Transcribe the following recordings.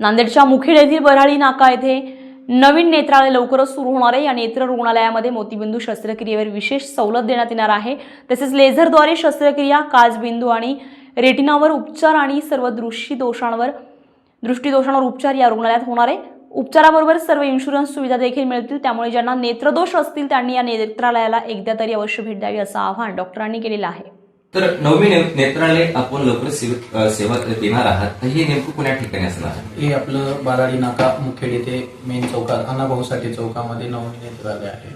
नांदेडच्या मुखेड येथील बराळी नाका येथे नवीन नेत्रालय लवकरच सुरू होणार आहे. या नेत्र रुग्णालयामध्ये मोतीबिंदू शस्त्रक्रियेवर विशेष सवलत देण्यात येणार आहे. तसेच लेझरद्वारे शस्त्रक्रिया काचबिंदू आणि रेटिनावर उपचार आणि सर्व दृष्टी दोषांवर दृष्टीदोषांवर उपचार या रुग्णालयात होणार आहे. उपचाराबरोबर सर्व इन्शुरन्स सुविधा देखील मिळतील. त्यामुळे ज्यांना नेत्रदोष असतील त्यांनी या नेत्रालयाला एकदा तरी अवश्य भेट द्यावी असं आवाहन डॉक्टरांनी केलेलं आहे. तर नवमी नेत्रालय आपण लवकर सेव- देणार आहात. तर हे नेमकं कोण्या ठिकाणी असणार आहे? हे आपलं बाराडी नाका मुखेड येथे मेन चौकात अण्णाभाऊ साठे चौकामध्ये नवनी नेत्रालय आहे.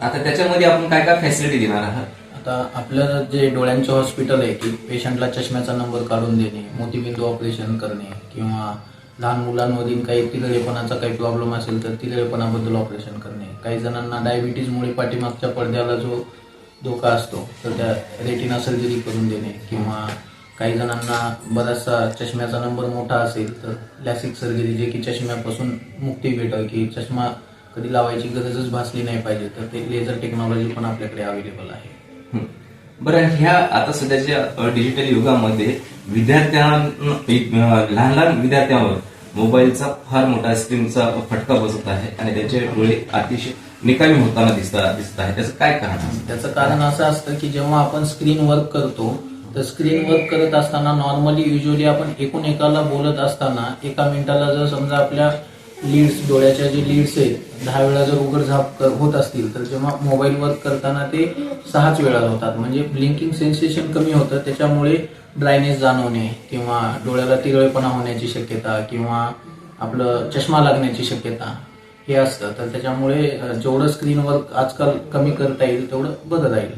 आता त्याच्यामध्ये आपण काय काय फॅसिलिटी देणार आहात? आता आपलं जे डोळ्यांचं हॉस्पिटल आहे की पेशंटला चष्म्याचा नंबर काढून देणे मोतीबिंदू ऑपरेशन करणे किंवा लहान मुलांमधील काही तिरळेपणाचा काही प्रॉब्लेम असेल तर तिरळेपणाबद्दल ऑपरेशन करणे. काही जणांना डायबिटीजमुळे पाठीमागच्या पडद्याला जो धोका असतो. तर त्या रेटिना सर्जरी करून देणे किंवा काही जणांना बराचसा चष्म्याचा नंबर मोठा असेल तर लॅसिक सर्जरी जे की चष्म्यापासून मुक्ती भेटावी की चष्मा कधी लावायची गरजच भासली नाही पाहिजे तर ते लेझर टेक्नॉलॉजी पण आपल्याकडे अवेलेबल आहे. बरं ह्या आता सध्याच्या डिजिटल युगामध्ये विद्यार्थ्यांना लहान लहान विद्यार्थ्यांवर मोबाईलचा फार मोठा स्क्रीनचा फटका बसत आहे आणि त्याचे डोळे अतिशय निकामी होताना दिसतात दिसत आहे. त्याचं काय कारण त्याचं कारण असं असतं की जेव्हा आपण स्क्रीन वर्क करतो तर स्क्रीन वर्क करत असताना नॉर्मली युजली आपण एकूण एकाला बोलत असताना एका मिनिटाला जर समजा आपल्या लीड्स डोळ्याच्या जे लीड्स आहेत दहा वेळा जर उघड झाप होत असतील तर जेव्हा मोबाईल वर्क करताना ते सहाच वेळा होतात. म्हणजे ब्लिंकिंग सेन्सेशन कमी होतं त्याच्यामुळे ड्रायनेस जाणवणे किंवा डोळ्याला तिरळेपणा होण्याची शक्यता किंवा आपलं चष्मा लागण्याची शक्यता. हे असतं. तर त्याच्यामुळे जेवढं स्क्रीनवर आजकाल कमी करता येईल तेवढं बरं राहील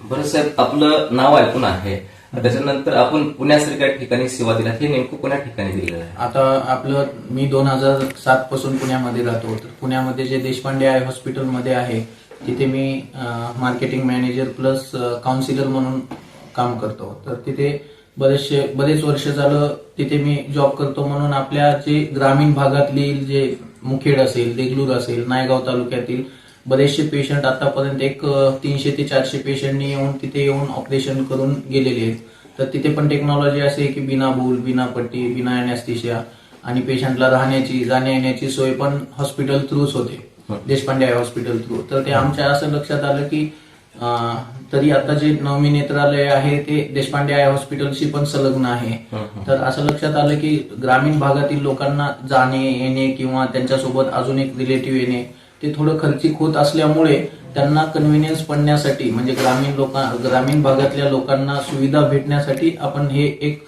बरं साहेब आपलं नाव ऐकून आहे. त्याच्यानंतर आपण पुण्यासारख्या ठिकाणी सेवा दिला. हे नेमकं कोण्या ठिकाणी दिलेलं आहे? आता आपलं मी दोन हजार सात पासून पुण्यामध्ये राहतो. तर पुण्यामध्ये जे देशपांडे आय हॉस्पिटलमध्ये आहे तिथे मी मार्केटिंग मॅनेजर प्लस काउन्सिलर म्हणून काम करतो. तर तिथे बरेचसे बरेच वर्ष झालं तिथे मी जॉब करतो म्हणून आपल्या जे ग्रामीण भागातली जे मुखेड असेल देगलूर असेल नायगाव तालुक्यातील बरेचसे पेशंट आतापर्यंत एक तीनशे ते चारशे पेशंटनी येऊन तिथे येऊन ऑपरेशन करून गेलेले आहेत. तर तिथे पण टेक्नॉलॉजी आहे की बिना भूल बिना पट्टी बिना अॅनेस्थिशिया आणि पेशंटला राहण्याची जाण्या येण्याची सोय पण हॉस्पिटल थ्रूच होते. देशपांडे हॉस्पिटल थ्रू तर ते आमच्या असं लक्षात आलं की तरी आता जे नवमी नेत्रालय आहे ते देशपांडे आय हॉस्पिटलशी पण संलग्न आहे. तर असं लक्षात आलं की ग्रामीण भागातील लोकांना जाणे येणे किंवा त्यांच्यासोबत अजून एक रिलेटिव्ह येणे ते थोडं खर्चिक होत असल्यामुळे त्यांना कन्व्हिनियन्स पडण्यासाठी म्हणजे ग्रामीण लोक ग्रामीण भागातल्या लोकांना सुविधा भेटण्यासाठी आपण हे एक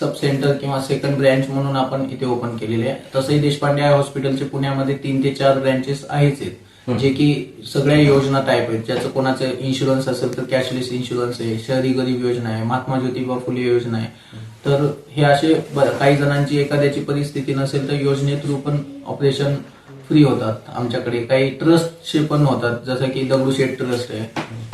सब सेंटर किंवा सेकंड ब्रँच म्हणून आपण इथे ओपन केलेले आहे. तसंही देशपांडे आय हॉस्पिटलचे पुण्यामध्ये तीन ते चार ब्रँचेस आहेच आहेत. जे की सगळ्या योजना टाईप आहेत. ज्याचं कोणाचं इन्शुरन्स असेल तर कॅशलेस इन्शुरन्स आहे शहरी गरीब योजना आहे महात्मा ज्योतिबा फुले योजना आहे. तर हे असे काही जणांची एखाद्याची परिस्थिती नसेल तर योजने थ्रू पण ऑपरेशन फ्री होतात आमच्याकडे. काही ट्रस्टचे पण होतात. जसं की दगडूशेठ ट्रस्ट आहे.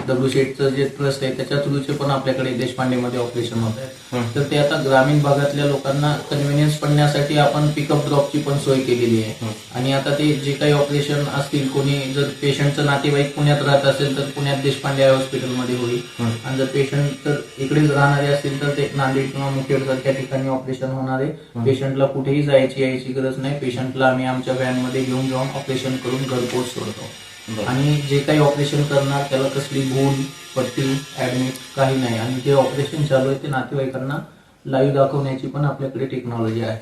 दगडूशेठचं जे ट्रस्ट आहे त्याच्या थ्रूचे पण आपल्याकडे देशपांडेमध्ये ऑपरेशन होत आहे. तर ते आता ग्रामीण भागातल्या लोकांना कन्व्हिनियन्स पडण्यासाठी आपण पिकअप ड्रॉपची पण सोय केलेली आहे. आणि आता ते जे काही ऑपरेशन असतील कोणी जर पेशंटचं नातेवाईक पुण्यात राहत असेल तर पुण्यात देशपांडे हॉस्पिटलमध्ये होईल. आणि जर पेशंट तर इकडेच राहणारे असतील तर ते नांदेड किंवा मुखेड सारख्या ठिकाणी ऑपरेशन होणारे पेशंटला कुठेही जायची यायची गरज नाही. पेशंटला आम्ही आमच्या व्हॅनमध्ये घेऊन जाऊन ऑपरेशन करून घरपोच सोडतो. आणि जे काही ऑपरेशन करणार त्याला कसली भूल पट्टी ऍडमिट काही नाही. आणि जे ऑपरेशन चालू आहे ते नातेवाईकांना लाईव्ह दाखवण्याची पण आपल्याकडे टेक्नॉलॉजी आहे.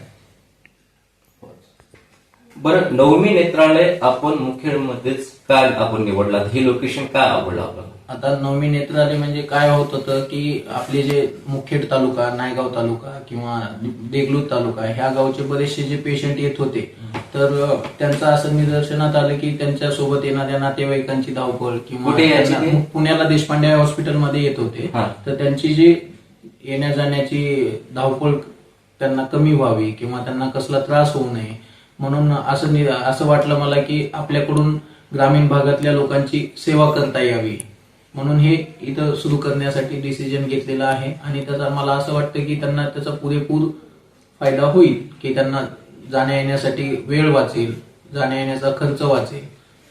बरं नवमी नेत्रालय आपण मुखेडमध्येच का आपण निवडला हे लोकेशन का आवडलं आपल्याला? आता नवमी नेत्रालय म्हणजे काय होत होतं की आपले जे मुखेड तालुका नायगाव तालुका किंवा देगलूर तालुका ह्या गावचे बरेचसे जे पेशंट येत होते तर त्यांचं असं निदर्शनात आलं की त्यांच्यासोबत येणाऱ्या नातेवाईकांची धावपळ किंवा कुठे यायचे त्यांना- ते? पुण्याला देशपांडे हॉस्पिटलमध्ये येत होते हा. तर त्यांची जी येण्या जाण्याची धावपळ त्यांना कमी व्हावी किंवा त्यांना कसला त्रास होऊ नये म्हणून असं नि- असं वाटलं मला की आपल्याकडून ग्रामीण भागातल्या लोकांची सेवा करता यावी म्हणून हे इथं सुरू करण्यासाठी डिसिजन घेतलेला आहे आणि त्याचा मला असं वाटतं की त्यांना त्याचा पुरेपूर फायदा होईल की त्यांना जाण्या येण्यासाठी वेळ वाचेल जाण्या येण्याचा खर्च वाचेल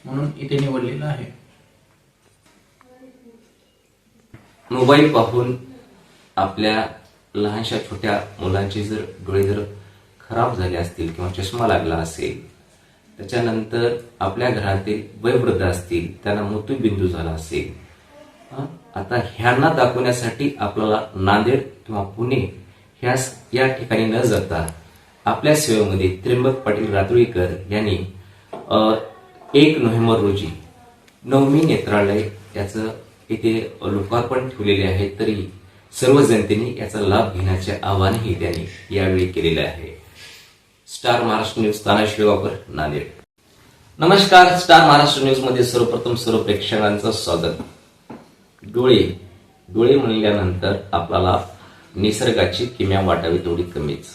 म्हणून इथे निवडलेला आहे. मोबाईल पाहून आपल्या लहानशा छोट्या मुलांचे जर डोळे जर खराब झाले असतील किंवा चष्मा लागला असेल त्याच्यानंतर आपल्या घरातील वयवृद्ध असतील त्यांना मृत्यूबिंदू झाला असेल आता ह्यांना दाखवण्यासाठी आपल्याला नांदेड किंवा पुणे ह्या या ठिकाणी न जाता आपल्या सेवेमध्ये त्र्यंबक पाटील रातुळीकर यांनी एक नोव्हेंबर रोजी नवमी नेत्रालय याचं इथे लोकार्पण ठेवलेले आहे तरी सर्व जनतेने याचा लाभ घेण्याचे आवाहनही त्यांनी यावेळी केलेले आहे. स्टार महाराष्ट्र न्यूज ताना शिळगावकर नांदेड. नमस्कार स्टार महाराष्ट्र न्यूजमध्ये सर्वप्रथम सर्व प्रेक्षकांचं स्वागत. डोळे डोळे म्हणल्यानंतर आपल्याला निसर्गाची किम्या वाटावी तेवढी कमीच.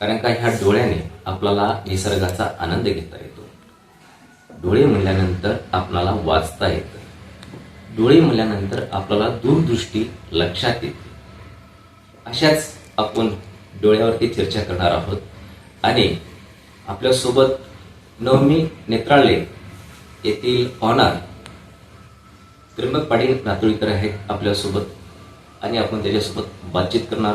कारण का ह्या डोळ्याने आपल्याला निसर्गाचा आनंद घेता येतो. डोळे म्हणल्यानंतर आपल्याला वाचता येतं. डोळे म्हणल्यानंतर आपल्याला दूरदृष्टी लक्षात येते. अशाच आपण डोळ्यावरती चर्चा करणार आहोत आणि आपल्यासोबत नवमी नेत्राळे येथील ऑनर त्र्यंबक पाटील नातुळीकर आहेत आपल्यासोबत आणि आपण त्याच्यासोबत बातचीत करणार आहोत.